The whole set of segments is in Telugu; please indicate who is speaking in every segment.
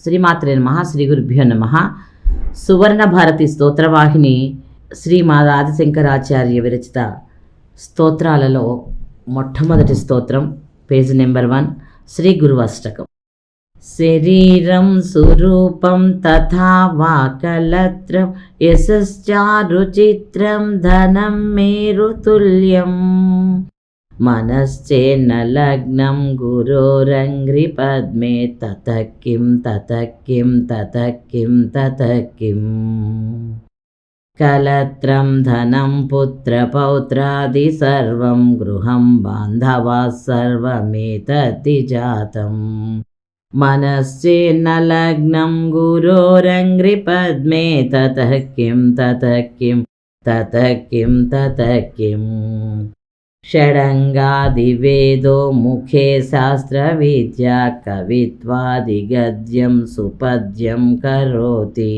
Speaker 1: శ్రీమాత్రే నమ శ్రీ గురుభ్యో నమ. సువర్ణ భారతి స్తోత్రవాహిని శ్రీ ఆదిశంకరాచార్య విరచిత స్తోత్రాలలో మొట్టమొదటి స్తోత్రం పేజ్ నెంబర్ వన్ శ్రీ గురువష్టకం. శరీరం స్వరూపం తథా వాకలత్రం యశశ్చారుచిత్రం ధనం మేరుతుల్యం. మనశ్చేన్న లగ్నం గురోరంగ్రిపద్మే తతః కిం తతః కిం తతః కిం తతః కిం కలత్రం ధనం పుత్రపౌత్రాది సర్వం గృహం బాంధవా సర్వమేతతి జాతం. మనశ్చేన్న లగ్నం గురోరంగ్రిపద్మే తతః కిం తతః కిం తతః కిం తతః కిం షడంగాదివేదో ముఖే శాస్త్రవిద్యా కవిత్వాదిగద్యం సుపద్యం కరోతి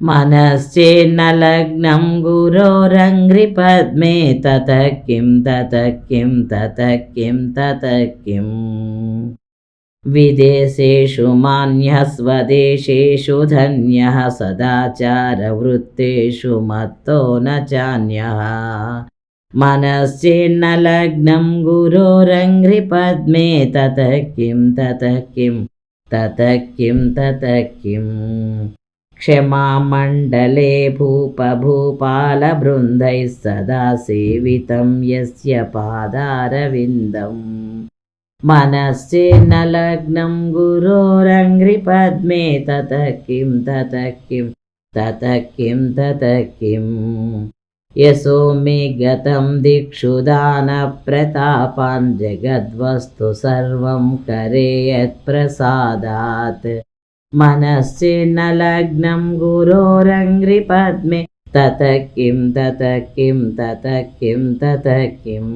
Speaker 1: మనశ్చేన్న లగ్నం గురోరంగ్రిపద్మే తత కిం తత కిం తత కిం తత కిం విదేశేషు మాన్య స్వదేశేషు ధన్య సదాచారవృత్తేషు మత్తో న मनश्चेन्नलग्नं गुरोरङ्घ्रिपद्मे ततः किं ततः किं ततः किं ततः किम् क्षमामण्डले भूपभूपालबृन्दैः सदा सेवितं यस्य पादारविन्दम् मनश्चेन्नलग्नं गुरोरङ्घ्रिपद्मे ततः किं ततः किं ततः किं ततः किम् यशो मे गतं दिक्षु दानप्रतापान् जगद्वस्तु सर्वं करे यत्प्रसादात् मनश्चेन्न लग्नं गुरोरङ्घ्रिपद्मे ततः किं ततः किं ततः किं ततः किम्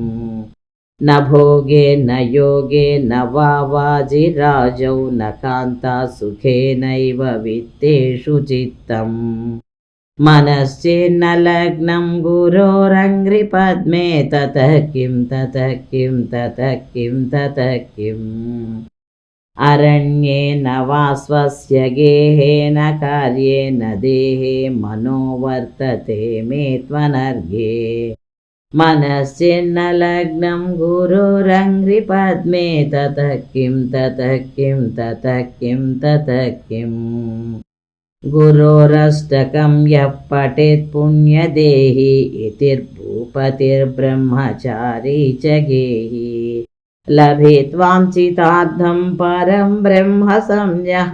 Speaker 1: न भोगे न योगे न वा वाजिराजौ न कान्ता सुखेनैव वित्तेषु चित्तम् मनश्चेन्न लग्नं गुरोरङ्घ्रिपद्मे ततः किं ततः किं ततः किं ततः किम् अरण्येन वा स्वस्य गेहेन कार्येन देहे मनो वर्तते मे त्वनर्घे मनश्चेन्न लग्नं गुरोरङ्घ्रिपद्मे ततः किं ततः किं ततः किं ततः किम् गुरोरष्टकं यः पठेत् पुण्यदेहि इतिर्भूपतिर्ब्रह्मचारी च गेहि लभित्वाञ्चितार्थं परं ब्रह्म संज्ञः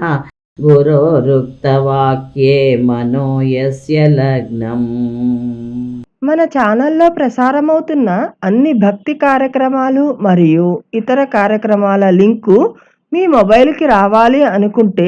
Speaker 1: गुरोरुक्तवाक्ये मनो यस्य लग्नम्
Speaker 2: మన ఛానల్లో ప్రసారమవుతున్న అన్ని భక్తి కార్యక్రమాలు మరియు ఇతర కార్యక్రమాల లింకు మీ మొబైల్కి రావాలి అనుకుంటే